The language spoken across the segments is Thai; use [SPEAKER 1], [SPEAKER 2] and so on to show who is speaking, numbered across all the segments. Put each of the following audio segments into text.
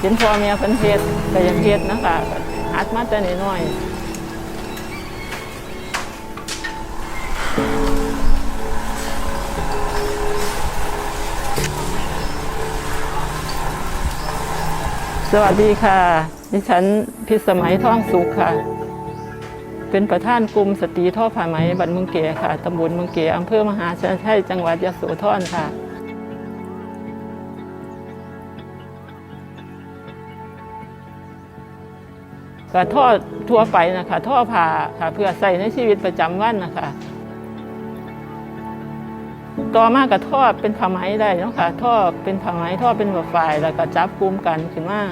[SPEAKER 1] เห็นพ่อแม่เพิ่นเฮ็ดก็อยากเฮ็ดนะคะก็หัดมาแต่น้อยสวัสดีค่ะ ดิฉันพิสมัยท่องสุขค่ะ เป็นประธานกลุ่มสตรีท่อผ้าไหมบันเมืองเก๋ค่ะตำบลเมืองเก๋อำเภอมหาชัยชัยจังหวัดยโสธรค่ะ ก็ท่อทั่วไปนะคะท่อผ่าค่ะเพื่อใส่ในชีวิตประจำวันนะคะ ต่อมากับท่อเป็นผ้าไหมได้เนาะค่ะท่อเป็นผ้าไหมท่อเป็นแบบฝ่ายแล้วก็จับกลุ่มกันขึ้นมา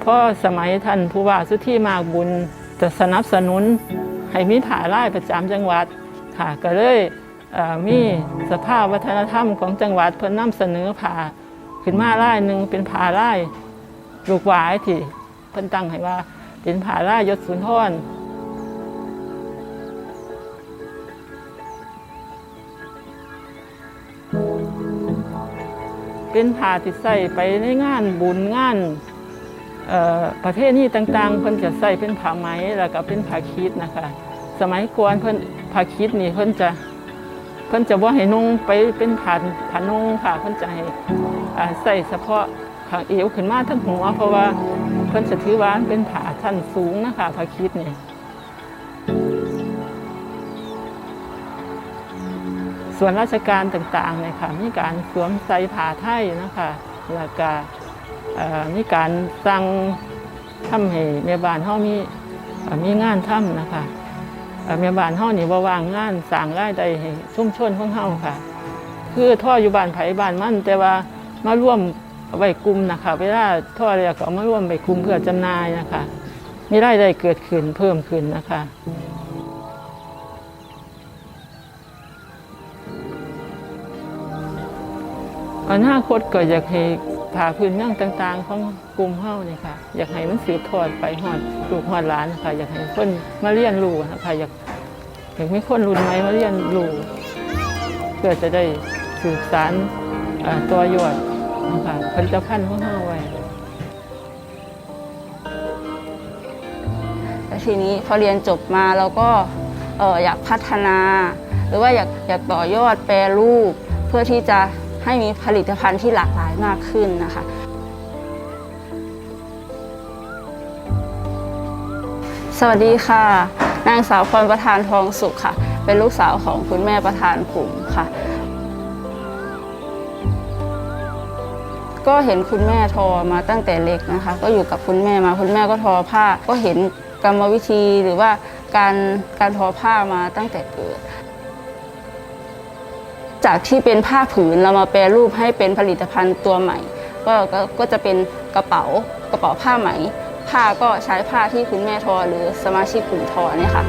[SPEAKER 1] เพราะสมัยท่านผู้ว่าสุทธิมากบุญจะสนับสนุนให้มีผ่าไล่ประจำจังหวัดค่ะก็เลยมีสภาพวัฒนธรรมของจังหวัดเพิ่นนำเสนอผ่าขึ้นมาไล่หนึ่งเป็นผ่าไล่ลูกหวายที่เพิ่นตั้งให้ว่า เป็นผ่าล่ยศสุนทรเป็นผ่าที่ใส่ไปในงานบุญงานประเทศนี้ต่างๆ เพิ่นจะใส่เป็นผ้าไหมแล้วก็เป็นผ้าคีดนะคะ สมัยก่อนเพิ่นผ้าคีดนี่เพิ่นจะเพิ่นจะบ่าให้นุ่งไปเป็นผ้าผ้านุ่งค่ะเพิ่นจะให้ใส่เฉพาะข้างเอวขึ้นมาทั้งหัวเพราะว่า เพิ่นจะถือว่านเป็นผาชั้นสูงนะคะผ้าคีดนี่ส่วนราชการต่างๆเนี่ยค่ะมีการสวมใส่ผ้าไทยนะคะแล้วก็เอ่อมีการสั่งทำให้แม่บ้านเฮามีมีงานทำนะคะเอ่อแม่บ้านเฮานี่บ่ว่างงานสร้างรายได้ให้ชุมชนของเฮาค่ะ คือท่ออยู่บ้านไผบ้านมันแต่ว่ามาร่วม ไว้กลุ่มนะคะเวลาท่อแล้วก็เอามาร่วมไว้กลุ่มเพื่อจำหน่ายนะคะมีรายได้เกิดขึ้นเพิ่มขึ้นนะคะอนาคตก็อยากให้ผ่าพื้นเมืองต่าง ๆ ของกลุ่มเฮาเนี่ยค่ะ อยากให้มันสืบทอดไปฮอดลูกฮอดหลานนะคะอยากให้คนมาเรียนรู้นะคะอยากอยากมีคนรุ่นใหม่มาเรียนรู้เพื่อจะได้สืบสานอ่าตัวยอด นะคะผลิตภัณฑ์ของเฮาไว้
[SPEAKER 2] แล้วทีนี้พอเรียนจบมาเราก็เอ่ออยากพัฒนา หรือว่าอยากอยากต่อยอดแปรรูป เพื่อที่จะให้มีผลิตภัณฑ์ที่หลากหลายมากขึ้นนะคะสวัสดีค่ะ นางสาวพรประธานทองสุขค่ะ เป็นลูกสาวของคุณแม่ประธานกลุ่มค่ะ ก็เห็นคุณแม่ทอมาตั้งแต่เล็กนะคะ ก็อยู่กับคุณแม่มาคุณแม่ก็ทอผ้า ก็เห็นกรรมวิธีหรือว่าการการทอผ้ามาตั้งแต่เกิด จากที่เป็นผ้าผืนเรามาแปรรูปให้เป็นผลิตภัณฑ์ตัวใหม่ ก็ก็ก็จะเป็นกระเป๋ากระเป๋าผ้าไหม ผ้าก็ใช้ผ้าที่คุณแม่ทอหรือสมาชิกกลุ่มทอเนี่ยค่ะ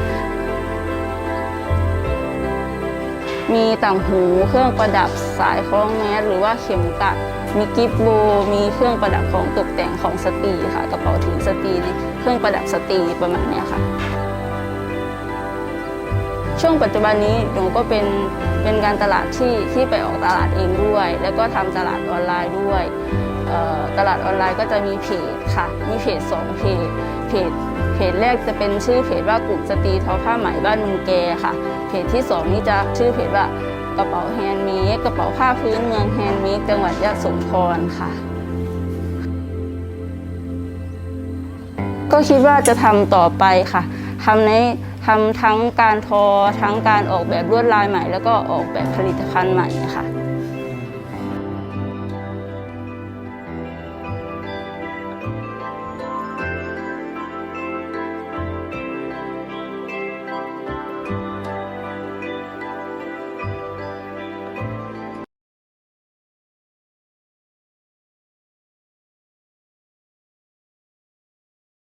[SPEAKER 2] มีต่างหูเครื่องประดับสายคล้องแมสหรือว่าเข็มกลัด มีกิฟต์โบ มีเครื่องประดับของตกแต่งของสตรีค่ะ กระเป๋าถือสตรีนี่เครื่องประดับสตรีประมาณนี้ค่ะ ช่วงปัจจุบันนี้หนูก็เป็นเป็นการตลาดที่ที่ไปออกตลาดเองด้วย แล้วก็ทำตลาดออนไลน์ด้วยตลาดออนไลน์ก็จะมีเพจค่ะ มีเพจสองเพจ เพจ เพจแรกจะเป็นชื่อเพจว่ากลุ่มสตรีทอผ้าไหมบ้านมืองแกค่ะ เพจที่สองนี่จะชื่อเพจว่า กระเป๋าแฮนด์เมดกระเป๋าผ้าพื้นเมืองแฮนด์เมดจังหวัดยะโสธรค่ะ ก็คิดว่าจะทำต่อไปค่ะทำในทำทั้งการทอทั้งการออกแบบลวดลายใหม่ แล้วก็ออกแบบผลิตภัณฑ์ใหม่ค่ะ